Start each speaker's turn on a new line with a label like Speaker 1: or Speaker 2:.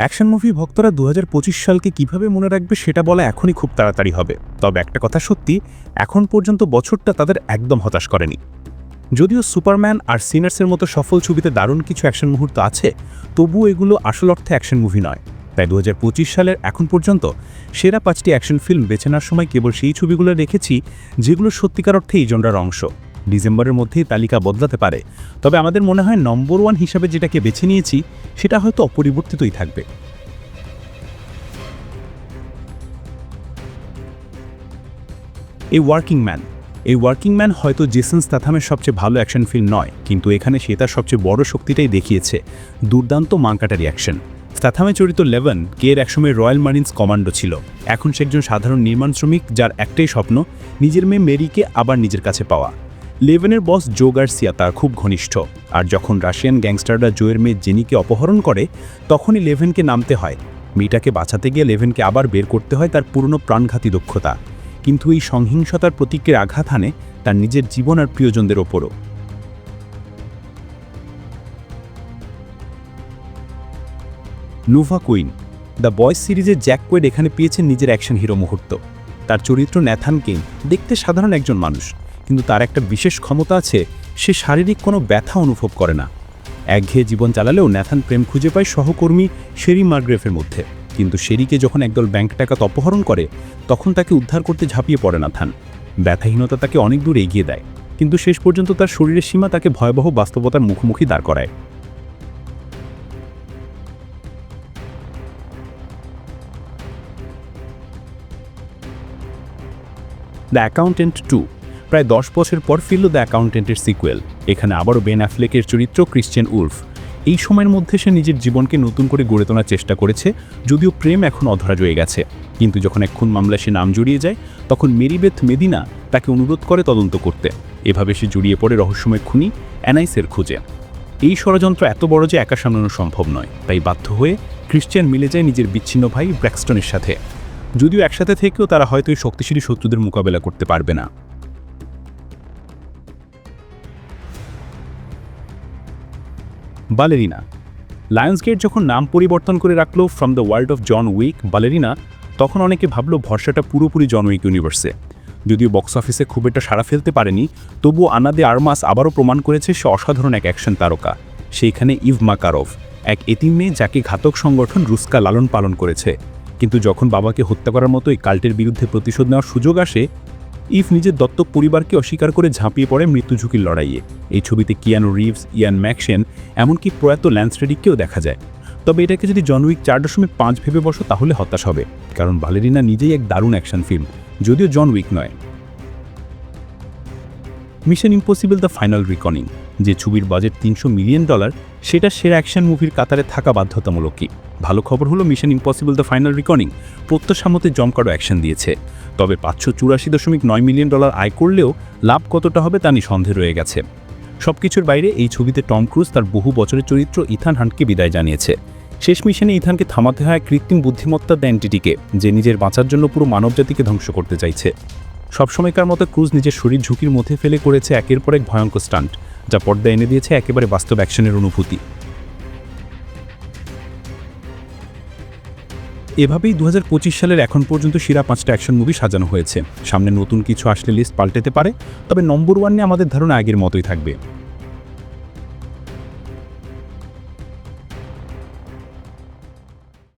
Speaker 1: Action movie ভক্তরা দু হাজার পঁচিশ সালকে কীভাবে মনে রাখবে সেটা বলা এখনই খুব তাড়াতাড়ি হবে। তবে একটা কথা সত্যি, এখন পর্যন্ত বছরটা তাদের একদম হতাশ করেনি। যদিও সুপারম্যান আর সিনার্সের মতো সফল ছবিতে দারুণ কিছু অ্যাকশন মুহূর্ত আছে, তবুও এগুলো আসল অর্থে অ্যাকশন মুভি নয়। তাই দু হাজার পঁচিশ সালের এখন পর্যন্ত সেরা পাঁচটি অ্যাকশন ফিল্ম বেছে নেওয়ার সময় কেবল সেই ছবিগুলো রেখেছি যেগুলো সত্যিকার অর্থে এই জনরার অংশ। ডিসেম্বরের মধ্যেই তালিকা বদলাতে পারে। তবে আমাদের মনে হয় নম্বর ওয়ান হিসাবে যেটাকে বেছে নিয়েছি, সেটা হয়তো অপরিবর্তিতই থাকবে। এই ওয়ার্কিং ম্যান। এই ওয়ার্কিং ম্যান হয়তো জেসন স্তাথামের সবচেয়ে ভালো অ্যাকশন ফিল্ম নয়, কিন্তু এখানে সে তার সবচেয়ে বড় শক্তিটাই দেখিয়েছে, দুর্দান্ত মাঙ্কাটারি অ্যাকশন স্তাথামে চরিত লেভেন, কে এর একসময় রয়্যাল মারিন্স কমান্ডো ছিল। এখন সে একজন সাধারণ নির্মাণ শ্রমিক যার একটাই স্বপ্ন, নিজের মেয়ে মেরিকে আবার নিজের কাছে পাওয়া। লেভেনের বস জো গার্সিয়া তার খুব ঘনিষ্ঠ। আর যখন রাশিয়ান গ্যাংস্টাররা জোয়ের মেয়ে জেনিকে অপহরণ করে, তখনই লেভেনকে নামতে হয়। মেয়েটাকে বাঁচাতে গিয়ে লেভেনকে আবার বের করতে হয় তার পুরনো প্রাণঘাতী দক্ষতা। কিন্তু এই সংহিংসতার প্রতীকের আঘাত হানে তার নিজের জীবন আর প্রিয়জনদের ওপরও। নোভা কুইন, দ্য বয়েস সিরিজে জ্যাক কোয়েড এখানে পেয়েছেন নিজের অ্যাকশন হিরো মুহূর্ত। তার চরিত্র ন্যাথান কেইন, দেখতে সাধারণ একজন মানুষ। কিন্তু তার একটা বিশেষ ক্ষমতা আছে, সে শারীরিক কোনো ব্যথা অনুভব করে না। একঘেয়ে জীবন চালালেও ন্যাথান প্রেম খুঁজে পায় সহকর্মী শেরি মার্গ্রেফের মধ্যে। কিন্তু শেরিকে যখন একদল ব্যাংক টাকা অপহরণ করে, তখন তাকে উদ্ধার করতে ঝাঁপিয়ে পড়ে নাথান ব্যথাহীনতা তাকে অনেক দূর এগিয়ে দেয়, কিন্তু শেষ পর্যন্ত তার শরীরের সীমা তাকে ভয়াবহ বাস্তবতার মুখোমুখি দাঁড় করায়। দ্য অ্যাকাউন্টেন্ট টু প্রায় দশ বছর পর ফিরল দ্য অ্যাকাউন্টেন্টের সিকুয়েল। এখানে আবারও বেন অ্যাফ্লেকের চরিত্র ক্রিশ্চিয়ান উলফ। এই সময়ের মধ্যে সে নিজের জীবনকে নতুন করে গড়ে তোলার চেষ্টা করেছে, যদিও প্রেম এখন অধরা রয়ে গেছে। কিন্তু যখন এক খুন মামলায় সে নাম জড়িয়ে যায়, তখন মেরিবেথ মেদিনা তাকে অনুরোধ করে তদন্ত করতে। এভাবে সে জড়িয়ে পড়ে রহস্যময় খুনি অ্যানাইসের খুঁজে। এই ষড়যন্ত্র এত বড় যে একা সামলানো সম্ভব নয়। তাই বাধ্য হয়ে ক্রিশ্চিয়ান মিলে যায় নিজের বিচ্ছিন্ন ভাই ব্র্যাক্সটনের সাথে। যদিও একসাথে থেকেও তারা হয়তো এই শক্তিশালী শত্রুদের মোকাবেলা করতে পারবে না। বালেরিনা। লায়ন্সগেট যখন নাম পরিবর্তন করে রাখল from the world of John Wick Ballerina, তখন অনেকে ভাবলো ভরসাটা পুরোপুরি জন উইক ইউনিভার্সে যদিও বক্স অফিসে খুব একটা সাড়া ফেলতে পারেনি, তবুও আনাদে আরমাস আবারও প্রমাণ করেছে সে অসাধারণ এক অ্যাকশন তারকা। সেইখানে ইভ মাকারভ, এক এতিম মেয়ে যাকে ঘাতক সংগঠন রুস্কা লালন পালন করেছে। কিন্তু যখন বাবাকে হত্যা করার মতো এই কাল্টের বিরুদ্ধে প্রতিশোধ নেওয়ার সুযোগ আসে ইফ নিজের দত্তক পরিবারকে অস্বীকার করে ঝাঁপিয়ে পড়ে মৃত্যু ঝুঁকির লড়াইয়ে। এই ছবিতে কিয়ানো রিভস, ইয়ান ম্যাকসেন এমনকি প্রয়াত ল্যান্সরেডিককেও দেখা যায়। তবে এটাকে যদি জনউইক চার দশমিক পাঁচ ভেবে বসো, তাহলে হতাশ হবে। কারণ ভালেরিনা নিজেই এক দারুণ অ্যাকশন ফিল্ম, যদিও জন উইক নয়। Mission Impossible the Final Reckoning যে ছবির বাজেট তিনশো মিলিয়ন ডলার সেটা সেরা অ্যাকশন মুভির কাতারে থাকা বাধ্যতামূলক কি ভালো খবর হলো Mission Impossible the Final Reckoning প্রত্যাশা মতে জমকারো অ্যাকশন দিয়েছে। তবে পাঁচশো চুরাশি দশমিক নয় মিলিয়ন ডলার আয় করলেও লাভ কতটা হবে তা নিয়ে সন্দেহ রয়ে গেছে। সব কিছুর বাইরে এই ছবিতে টম ক্রুজ তার বহু বছরের চরিত্র ইথান হান্টকে বিদায় জানিয়েছে। শেষ মিশনে ইথানকে থামাতে হয় কৃত্রিম বুদ্ধিমত্তা দ্য এন্টিটিকে যে নিজের বাঁচার জন্য পুরো মানবজাতিকে ধ্বংস করতে চাইছে। সবসময়কার মতো ক্রুজ নিজের শরীর ঝুঁকির মধ্যে ফেলে করেছে একের পর এক ভয়ঙ্কর স্টান্ট, যা পর্দা এনে দিয়েছে একেবারে বাস্তব অ্যাকশনের অনুভূতি। এভাবেই দু হাজার পঁচিশ সালের এখন পর্যন্ত সেরা পাঁচটা অ্যাকশন মুভি সাজানো হয়েছে। সামনে নতুন কিছু আসলে লিস্ট পাল্টেতে পারে, তবে নম্বর ওয়ান নিয়ে আমাদের ধারণা আগের মতোই থাকবে।